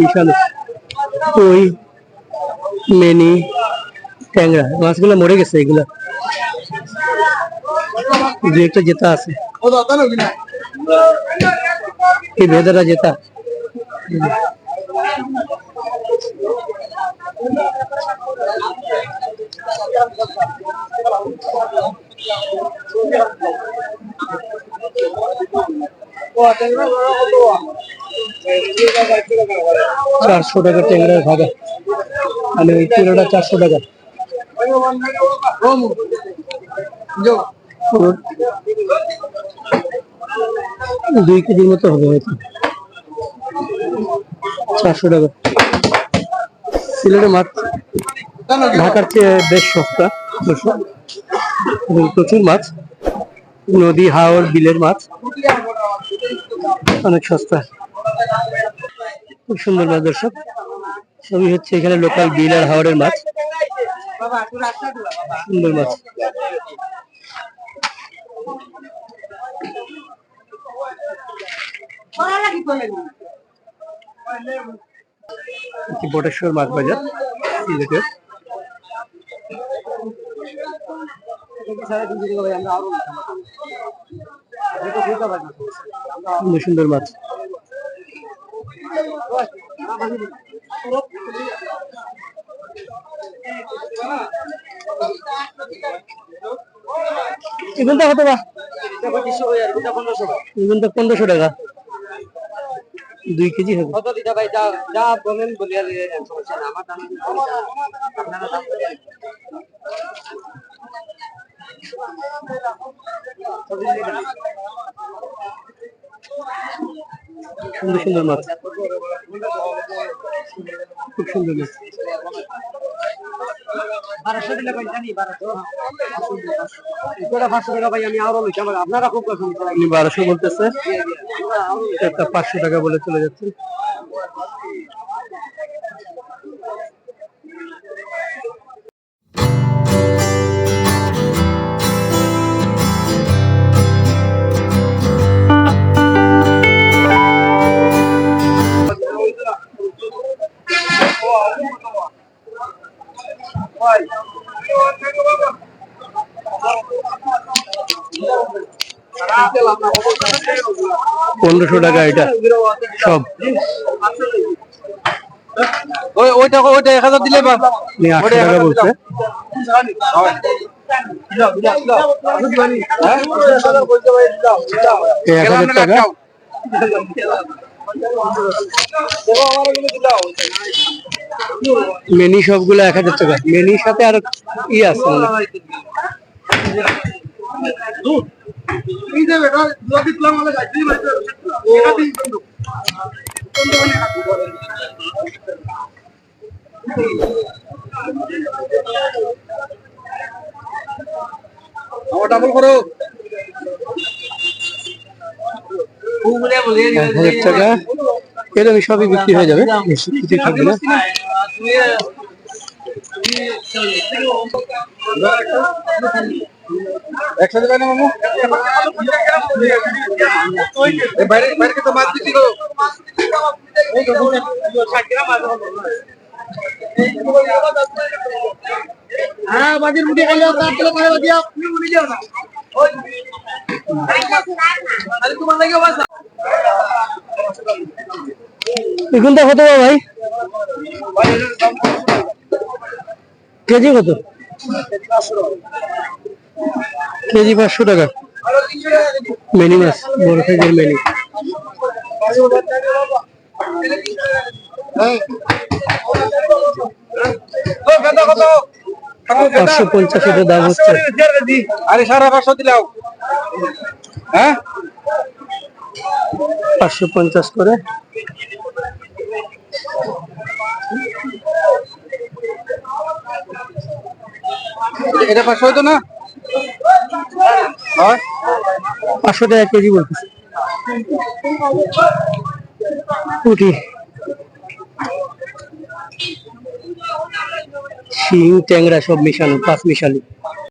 মিশানো কই, মেনি, ট্যাংরা, মাছগুলো মরে গেছে এগুলা। দু একটা জেতা আছে। এই ভেদারা জেতা। চারশো টাকা ট্যাংরার ভাগা মানে ওই কিলোটা চারশো টাকা। দুই কেজির মতো হবে হয়তো। চারশো টাকা। সিলেটের মাছ ঢাকার চেয়ে বেশ সস্তা। এবং প্রচুর মাছ। নদী, হাওর, বিলের মাছ। অনেক সস্তা। খুব সুন্দর মাছ, দর্শক। সবই হচ্ছে এখানে লোকাল বিল আর হাওড়ের মাছ। সুন্দর মাছ। বটেশ্বর মাছ বাজার সিলেটের সুন্দর সুন্দর মাছ। এগুনটা কত বা এগুনটা পনেরোশো টাকা। দুই কেজি হবে। কত দিতে ভাই? যা যা বলেন বলিয়া দিয়ে দেন, সমস্যা নাই। আমার দাম। সুন্দর সুন্দর মাছ। খুব সুন্দর মাছ। বারোশো দিলে ভাই জানি বারোশো। টাকা ভাই আমি আরও লইছি। আমার আপনারা খুব পছন্দ আপনি বারোশো বলতেছে। একটা পাঁচশো টাকা বলে চলে যাচ্ছে। পনেরোশো টাকা এটা সব। ওই ওইটা ওইটা এক হাজার দিলে আটশো টাকা বলছে। এক হাজার টাকা? মেনি সবগুলো এক হাজার টাকা। মেনির সাথে আর ই আছে ডাবল করো এক হাজার টাকা এরকম সবই বিক্রি হয়ে যাবে থাকবে না একসাথে হ্যাঁ তার তুমি যাও না তোমার এগুনটা কত বা ভাই? কেজি কত? কেজি পাঁচশো টাকা। মেনি মাছ বড় সাইজের মেনি। পাঁচশো পঞ্চাশ দাম হচ্ছে। আরে সারা পাঁচশো দিলাও। হ্যাঁ? পাঁচশো পঞ্চাশ করে। এটা পাঁচশো হতো না? পাঁচশো টাকা কেজি বলতেছে। পুঁটি। শিং, ট্যাংরা সব মিশানো, পাঁচ মিশালি।